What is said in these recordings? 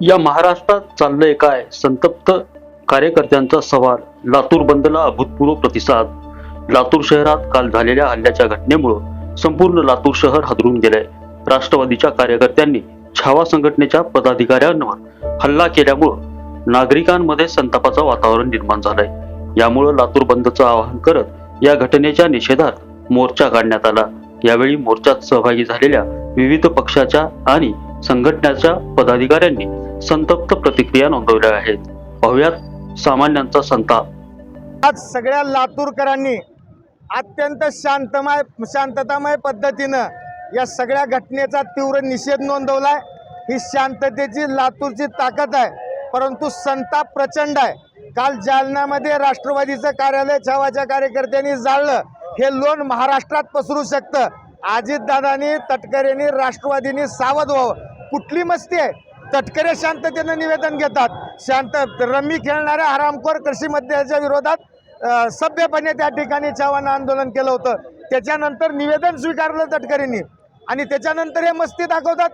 या महाराष्ट्रात चाललंय काय? संतप्त कार्यकर्त्यांचा सवाल लातूर बंदला अभूतपूर्व प्रतिसाद. लातूर शहरात काल झालेल्या हल्ल्याच्या घटनेमुळं संपूर्ण लातूर शहर हादरून गेलंय. राष्ट्रवादीच्या कार्यकर्त्यांनी छावा संघटनेच्या पदाधिकाऱ्यांवर हल्ला केल्यामुळं नागरिकांमध्ये संतापाचं वातावरण निर्माण झालंय. यामुळं लातूर बंदचं आवाहन करत या घटनेच्या निषेधात मोर्चा काढण्यात आला. यावेळी मोर्चात सहभागी झालेल्या विविध पक्षाच्या आणि संघटनाच्या पदाधिकाऱ्यांनी संतप्त प्रतिक्रिया नोंदवल्या आहेत. पाहुयात सामान्यांचा संताप. आज सगळ्या लातूरकरांनी अत्यंत शांतमय शांततामय पद्धतीनं या सगळ्या घटनेचा तीव्र निषेध नोंदवलाय. ही शांततेची लातूरची ताकद आहे. परंतु संताप प्रचंड आहे. काल जालन्यामध्ये राष्ट्रवादीचं कार्यालय छावाच्या कार्यकर्त्यांनी जाळलं. हे लोन महाराष्ट्रात पसरू शकतं. अजितदादांनी तटकरेंनी राष्ट्रवादीनी सावध व्हावं. कुठली मस्ती आहे? तटकरे शांततेनं निवेदन घेतात. शांत रम्मी खेळणाऱ्या हरामखोर कृषी मध्याच्या विरोधात सभ्यपणे त्या ठिकाणी चव्हाण आंदोलन केलं होतं. त्याच्यानंतर निवेदन स्वीकारलं तटकरेंनी. आणि त्याच्यानंतर हे मस्ती दाखवतात.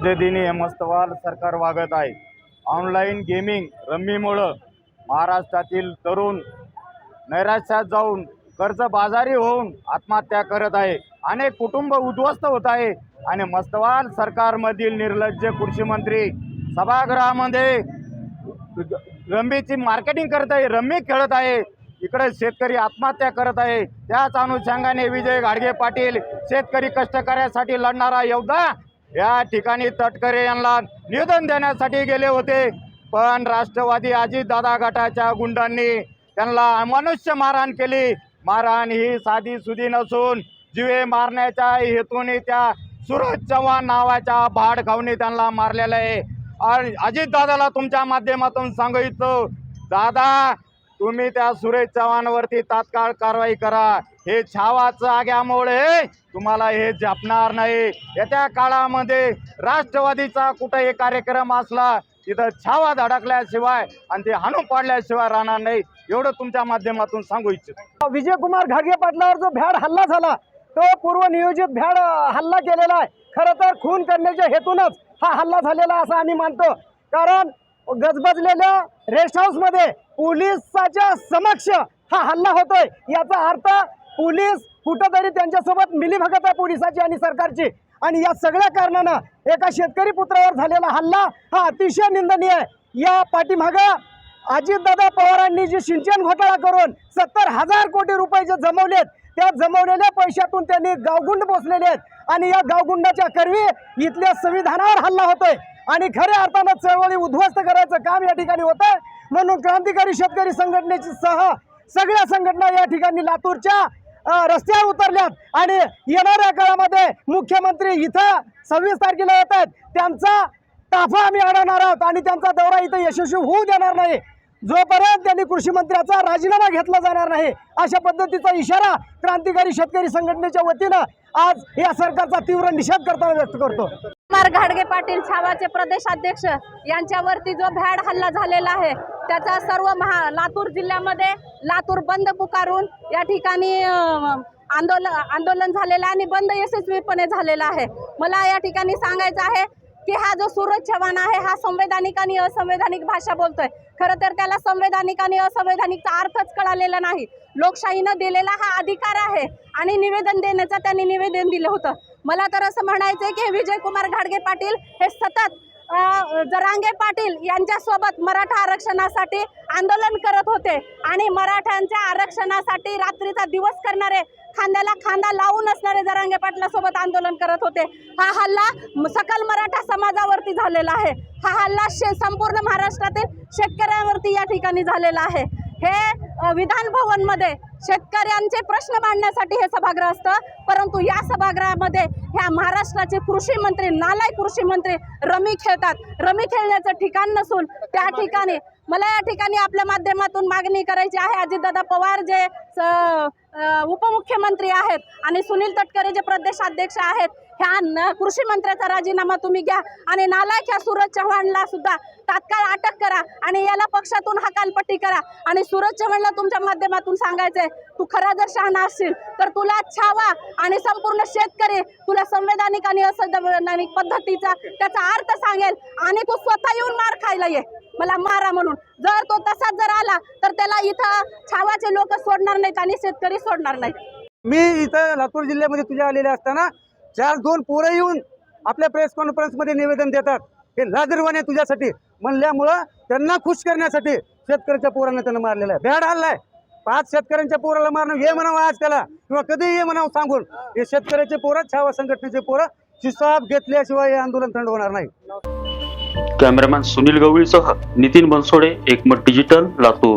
पद्धतीने हे मस्तवाल सरकार वागत आहे. ऑनलाईन गेमिंग रम्मीमुळं महाराष्ट्रातील तरुण नैराश्यात जाऊन कर्जबाजारी होऊन आत्महत्या करत आहे. अनेक कुटुंब उद्ध्वस्त होत आहे. आणि मस्तवाल सरकारमधील निर्लज्ज कृषी मंत्री सभागृहामध्ये रम्मीची मार्केटिंग करत आहे रम्मी खेळत आहे. इकडे शेतकरी आत्महत्या करत आहे. त्याच अनुषंगाने विजय गाडगे पाटील शेतकरी कष्टकऱ्यासाठी लढणारा योद्धा या ठिकाणी तटकरे यांना निवेदन देण्यासाठी गेले होते. पण राष्ट्रवादी अजितदादा गटाच्या गुंडांनी त्यांना अमानुष्य मारहाण केली. मारहाण ही साधी सुधी नसून जिवे मारण्याच्या हेतूने त्या सुरज चव्हाण नावाच्या भाड खाऊनी त्यांना मारलेलं आहे. आणि अजितदादाला तुमच्या माध्यमातून सांगू इच्छितो दादा तुम्ही त्या सुरेश चव्हाणवरती तात्काळ कारवाई करा. हे छावाचं आग्यामुळे तुम्हाला हे जपणार नाही. येत्या काळामध्ये राष्ट्रवादीचा कुठेही कार्यक्रम असला तिथं छावा धडकल्याशिवाय आणि ते हाणून पाडल्याशिवाय राहणार नाही. एवढं तुमच्या माध्यमातून सांगू इच्छितो. विजयकुमार घाडगे पाटलावर जो भ्याड हल्ला झाला तो पूर्वनियोजित भ्याड हल्ला केलेला आहे. खरं तर खून करण्याच्या हेतूनच हा हल्ला झालेला असं आम्ही मानतो. कारण गजबजलेल्या रेस्ट हाऊसमध्ये पोलिसाच्या समक्ष हा हल्ला होतोय. याचा अर्थ पोलीस कुठंतरी त्यांच्यासोबत मिलीभगत आहे पोलिसाची आणि सरकारची. आणि या सगळ्या कारणानं एका शेतकरी पुत्रावर झालेला हल्ला हा अतिशय निंदनीय आहे. या पाठीमागं अजितदादा पवारांनी जी सिंचन घोटाळा करून सत्तर हजार कोटी रुपये जे जमवलेत त्या जमवलेल्या पैशातून त्यांनी गावगुंड बसलेले आहेत. आणि या गावगुंडाच्या करवी इथल्या संविधानावर हल्ला होतोय. आणि खऱ्या अर्थानं चळवळी उद्ध्वस्त करायचं काम या ठिकाणी होत आहे म्हणून क्रांतिकारी शेतकरी संघटनेची सह सगळ्या संघटना या ठिकाणी लातूरच्या रस्त्यावर उतरल्यात. आणि येणाऱ्या काळामध्ये मुख्यमंत्री इथं सव्वीस तारखेला येत आहेत. त्यांचा ताफा आम्ही अडवणार आहोत. आणि त्यांचा दौरा इथं यशस्वी होऊ देणार नाही. जोपर्यंत त्यांनी कृषी मंत्र्याचा राजीनामा घेतला जाणार नाही अशा पद्धतीचा इशारा क्रांतिकारी शेतकरी संघटनेच्या वतीनं आज या सरकारचा तीव्र निषेध करताना व्यक्त करतो. कुमार घाडगे पाटील छावाचे प्रदेशाध्यक्ष यांच्यावरती जो भ्याड हल्ला झालेला आहे त्याचा सर्व महा लातूर जिल्ह्यामध्ये लातूर बंद पुकारून या ठिकाणी आंदोलन आंदोलन झालेलं आहे आणि बंद यशस्वीपणे झालेला आहे. मला या ठिकाणी सांगायचं आहे की हा जो सूरज चव्हाण आहे हा संवैधानिक आणि असंवैधानिक भाषा बोलतोय. खरं तर त्याला संवैधानिक आणि असंवैधानिकचा अर्थच कळालेला नाही. लोकशाहीनं दिलेला हा अधिकार आहे आणि निवेदन देण्याचं त्यांनी निवेदन दिलं होतं. मला तर असं म्हणायचं आहे की विजयकुमार घाडगे पाटील हे सतत जरांगे पाटील यांच्यासोबत मराठा आरक्षणासाठी आंदोलन करत होते आणि मराठ्यांच्या आरक्षणासाठी रात्रीचा दिवस करणारे खांद्याला खांदा लावून असणारे जरांगे पाटलासोबत आंदोलन करत होते. हा हल्ला सकल मराठा समाजावरती झालेला आहे. हा हल्ला शे संपूर्ण महाराष्ट्रातील शेतकऱ्यांवरती या ठिकाणी झालेला आहे. हे विधान भवनमध्ये शेतकऱ्यांचे प्रश्न मांडण्यासाठी हे सभागृह असतं. परंतु या सभागृहामध्ये ह्या महाराष्ट्राचे कृषी मंत्री नालाय कृषी मंत्री रमी खेळतात. रमी खेळण्याचं ठिकाण नसून त्या ठिकाणी मला या ठिकाणी आपल्या माध्यमातून मागणी करायची आहे. अजितदादा पवार जे स- उपमुख्यमंत्री आहेत आणि सुनील तटकरे जे प्रदेशाध्यक्ष आहेत ह्या कृषी मंत्र्याचा राजीनामा तुम्ही घ्या आणि नालायक ह्या सूरज चव्हाणला सुद्धा तात्काळ अटक करा आणि याला पक्षातून हकालपट्टी करा. आणि सूरज चव्हाणला तुमच्या माध्यमातून सांगायचंय तू खरा जर शहाणा असशील तर तुला छावा आणि संपूर्ण शेतकरी तुला संवैधानिक आणि असंवैधानिक पद्धतीचा त्याचा अर्थ सांगेल आणि तू स्वतः येऊन मार खायला ये. मला मारा म्हणून. जर तो तसाच जर आला तर त्याला इथं छावाचे लोक सोडणार नाहीत आणि शेतकरी सोडणार नाहीत. मी इथं लातूर जिल्ह्यामध्ये तुझ्या आलेले असताना चार दोन पोरं येऊन आपल्या प्रेस कॉन्फरन्समध्ये निवेदन देतात. हे लाजरवाने तुझ्यासाठी म्हणल्यामुळं त्यांना खुश करण्यासाठी शेतकऱ्याच्या पोरांना त्यांना मारलेलं आहे. भ्याड हल्लाय पाच शेतकऱ्यांच्या पोराला मारणं हे म्हणावं आज त्याला. किंवा कधी ये म्हणावं सांगून. हे शेतकऱ्याचे पोरं छावा संघटनेचे पोरं शिसाब घेतल्याशिवाय हे आंदोलन थंड होणार नाही. Cameraman Sunil गवळीसह Nitin Bansode Ekmat digital Latur.